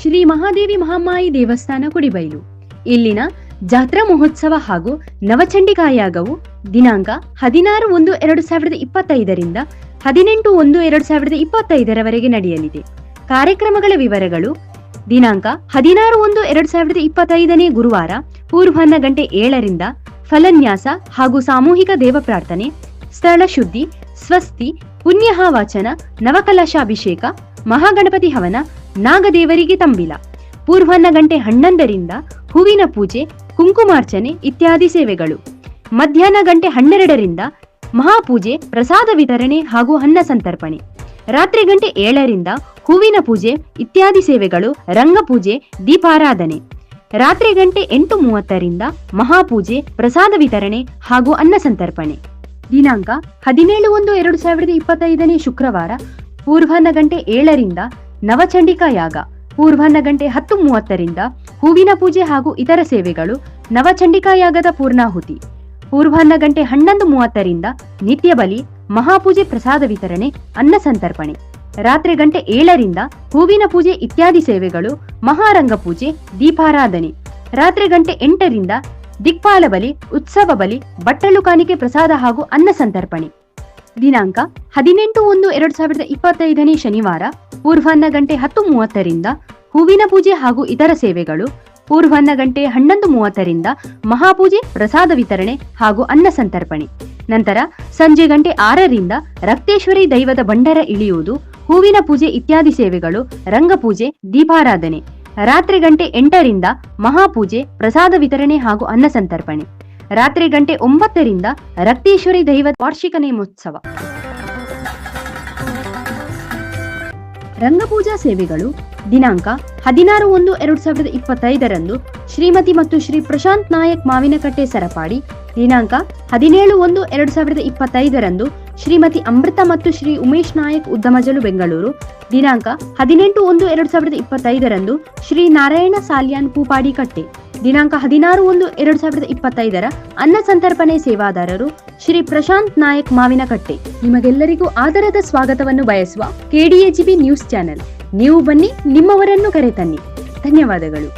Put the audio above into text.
ಶ್ರೀ ಮಹಾದೇವಿ ಮಹಾಮಾಯಿ ದೇವಸ್ಥಾನ ಕುಡಿಬೈಲು. ಇಲ್ಲಿನ ಜಾತ್ರಾ ಮಹೋತ್ಸವ ಹಾಗೂ ನವಚಂಡಿಕಾಯಾಗವು ದಿನಾಂಕ ಹದಿನಾರು ಒಂದು ಎರಡು ಸಾವಿರದ ಇಪ್ಪತ್ತೈದರಿಂದ ಹದಿನೆಂಟು ಒಂದು ಎರಡು ಸಾವಿರದ ಇಪ್ಪತ್ತೈದರವರೆಗೆ ನಡೆಯಲಿದೆ. ಕಾರ್ಯಕ್ರಮಗಳ ವಿವರಗಳು ದಿನಾಂಕ ಹದಿನಾರು ಒಂದು ಎರಡು ಸಾವಿರದ ಇಪ್ಪತ್ತೈದನೇ ಗುರುವಾರ ಪೂರ್ವಾಹ್ನ ಗಂಟೆ ಏಳರಿಂದ ಫಲನ್ಯಾಸ ಹಾಗೂ ಸಾಮೂಹಿಕ ದೇವ ಪ್ರಾರ್ಥನೆ, ಸ್ಥಳ ಶುದ್ಧಿ, ಸ್ವಸ್ತಿ ಪುಣ್ಯಹ ವಾಚನ ನವಕಲಶಾಭಿಷೇಕ, ಮಹಾಗಣಪತಿ ಹವನ ನಾಗದೇವರಿಗೆ ತಂಬಿಲ. ಪೂರ್ವಾಹ್ನ ಗಂಟೆ ಹನ್ನೊಂದರಿಂದ ಹೂವಿನ ಪೂಜೆ, ಕುಂಕುಮಾರ್ಚನೆ ಇತ್ಯಾದಿ ಸೇವೆಗಳು. ಮಧ್ಯಾಹ್ನ ಗಂಟೆ ಹನ್ನೆರಡರಿಂದ ಮಹಾಪೂಜೆ, ಪ್ರಸಾದ ವಿತರಣೆ ಹಾಗೂ ಅನ್ನ ಸಂತರ್ಪಣೆ. ರಾತ್ರಿ ಗಂಟೆ ಏಳರಿಂದ ಹೂವಿನ ಪೂಜೆ ಇತ್ಯಾದಿ ಸೇವೆಗಳು, ರಂಗಪೂಜೆ, ದೀಪಾರಾಧನೆ. ರಾತ್ರಿ ಗಂಟೆ ಎಂಟು ಮೂವತ್ತರಿಂದ ಮಹಾಪೂಜೆ, ಪ್ರಸಾದ ವಿತರಣೆ ಹಾಗೂ ಅನ್ನ ಸಂತರ್ಪಣೆ. ದಿನಾಂಕ ಹದಿನೇಳು ಒಂದು ಎರಡು ಸಾವಿರದ ಇಪ್ಪತ್ತೈದನೇ ಶುಕ್ರವಾರ ಪೂರ್ವಾಹ್ನ ಗಂಟೆ ಏಳರಿಂದ ನವಚಂಡಿಕಾ ಯಾಗ, ಪೂರ್ವಾಹ್ನ ಗಂಟೆ ಹತ್ತು ಮೂವತ್ತರಿಂದ ಹೂವಿನ ಪೂಜೆ ಹಾಗೂ ಇತರ ಸೇವೆಗಳು ನವಚಂಡಿಕಾ ಯಾಗದ ಪೂರ್ಣಾಹುತಿ. ಪೂರ್ವಾಹ್ನ ಗಂಟೆ ಹನ್ನೊಂದು ಮೂವತ್ತರಿಂದ ನಿತ್ಯ ಬಲಿ, ಮಹಾಪೂಜೆ ಪ್ರಸಾದ ವಿತರಣೆ, ಅನ್ನ ಸಂತರ್ಪಣೆ. ರಾತ್ರಿ ಗಂಟೆ ಏಳರಿಂದ ಹೂವಿನ ಪೂಜೆ ಇತ್ಯಾದಿ ಸೇವೆಗಳು, ಮಹಾರಂಗ ಪೂಜೆ, ದೀಪಾರಾಧನೆ. ರಾತ್ರಿ ಗಂಟೆ ಎಂಟರಿಂದ ದಿಕ್ಪಾಲ ಬಲಿ, ಉತ್ಸವ ಬಲಿ, ಬಟ್ಟಲು ಕಾಣಿಕೆ ಪ್ರಸಾದ ಹಾಗೂ ಅನ್ನ ಸಂತರ್ಪಣೆ. ದಿನಾಂಕ ಹದಿನೆಂಟು ಒಂದು ಎರಡು ಸಾವಿರದ ಇಪ್ಪತ್ತೈದನೇ ಶನಿವಾರ ಪೂರ್ವಾಹ್ನ ಗಂಟೆ ಹತ್ತು ಮೂವತ್ತರಿಂದ ಹೂವಿನ ಪೂಜೆ ಹಾಗೂ ಇತರ ಸೇವೆಗಳು ಪೂರ್ವಾಹ್ನ ಗಂಟೆ ಹನ್ನೊಂದು ಮೂವತ್ತರಿಂದ ಮಹಾಪೂಜೆ, ಪ್ರಸಾದ ವಿತರಣೆ ಹಾಗೂ ಅನ್ನ ಸಂತರ್ಪಣೆ. ನಂತರ ಸಂಜೆ ಗಂಟೆ ಆರರಿಂದ ರಕ್ತೇಶ್ವರಿ ದೈವದ ಭಂಡಾರ ಇಳಿಯುವುದು, ಹೂವಿನ ಪೂಜೆ ಇತ್ಯಾದಿ ಸೇವೆಗಳು, ರಂಗಪೂಜೆ, ದೀಪಾರಾಧನೆ. ರಾತ್ರಿ ಗಂಟೆ ಎಂಟರಿಂದ ಮಹಾಪೂಜೆ, ಪ್ರಸಾದ ವಿತರಣೆ ಹಾಗೂ ಅನ್ನ ಸಂತರ್ಪಣೆ. ರಾತ್ರಿ ಗಂಟೆ ಒಂಬತ್ತರಿಂದ ರಕ್ತೇಶ್ವರಿ ದೈವ ವಾರ್ಷಿಕ ನೇಮೋತ್ಸವ. ರಂಗಪೂಜಾ ಸೇವೆಗಳು ದಿನಾಂಕ ಹದಿನಾರು ಒಂದು ಎರಡು ಸಾವಿರದ ಇಪ್ಪತ್ತೈದರಂದು ಶ್ರೀಮತಿ ಮತ್ತು ಶ್ರೀ ಪ್ರಶಾಂತ್ ನಾಯಕ್ ಮಾವಿನಕಟ್ಟೆ ಸರಪಾಡಿ, ದಿನಾಂಕ ಹದಿನೇಳು ಒಂದು ಎರಡು ಸಾವಿರದ ಇಪ್ಪತ್ತೈದರಂದು ಶ್ರೀಮತಿ ಅಮೃತ ಮತ್ತು ಶ್ರೀ ಉಮೇಶ್ ನಾಯಕ್ ಉದ್ದಮಜಲು ಬೆಂಗಳೂರು, ದಿನಾಂಕ ಹದಿನೆಂಟು ಒಂದು ಎರಡು ಸಾವಿರದ ಇಪ್ಪತ್ತೈದರಂದು ಶ್ರೀ ನಾರಾಯಣ ಸಾಲ್ಯಾನ್ ಪೂಪಾಡಿ ಕಟ್ಟೆ, ದಿನಾಂಕ ಹದಿನಾರು ಒಂದು ಎರಡು ಸಾವಿರದ ಇಪ್ಪತ್ತೈದರ ಅನ್ನ ಸಂತರ್ಪಣೆ ಸೇವಾದಾರರು ಶ್ರೀ ಪ್ರಶಾಂತ್ ನಾಯಕ್ ಮಾವಿನಕಟ್ಟೆ. ನಿಮಗೆಲ್ಲರಿಗೂ ಆದರದ ಸ್ವಾಗತವನ್ನು ಬಯಸುವ ಕೆಡಿಎಜಿಬಿ ನ್ಯೂಸ್ ಚಾನೆಲ್ ನೀವು ಬನ್ನಿ, ನಿಮ್ಮವರನ್ನು ಕರೆತನ್ನಿ. ಧನ್ಯವಾದಗಳು.